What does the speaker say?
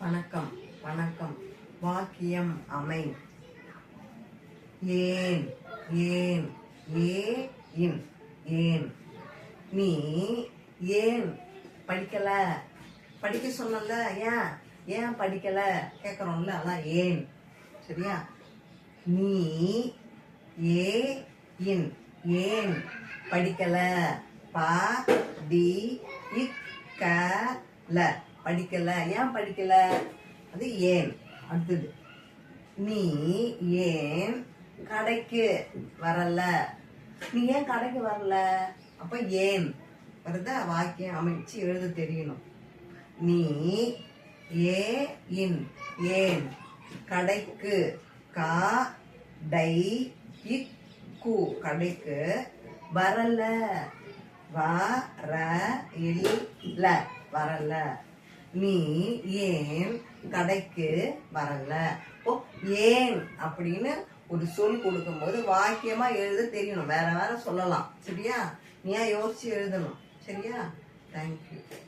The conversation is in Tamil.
வணக்கம் வணக்கம். வாக்கியம் அமை. ஏன் ஏன் ஏ இன் ஏன். நீ ஏன் படிக்கல? படிக்க சொன்னல ஏன்? ஏன் படிக்கல? கேட்குறோம்ல அதான் ஏன். சரியா? நீ ஏ இன் ஏன் படிக்கல? பா டி இக்க ல. படிக்கலை ஏன் படிக்கலை? அது ஏன்? அடுத்தது நீ ஏன் கடைக்கு வரல? நீ ஏன் கடைக்கு வரல? அப்போ ஏன்? வருதா வாக்கியம் அமைச்சு எழுத தெரியணும். நீ ஏ இன் ஏன் கடைக்கு கா டை இக்கு கடைக்கு வரல? வர இல்ல வரல. நீ ஏன் கடைக்கு வரல? ஓ ஏன் அப்படின்னு ஒரு சொல் கொடுக்கும்போது வாக்கியமா எழுத தெரியணும். வேற வேற சொல்லலாம். சரியா? நீயா யோசிச்சு எழுதணும். சரியா? தேங்க்யூ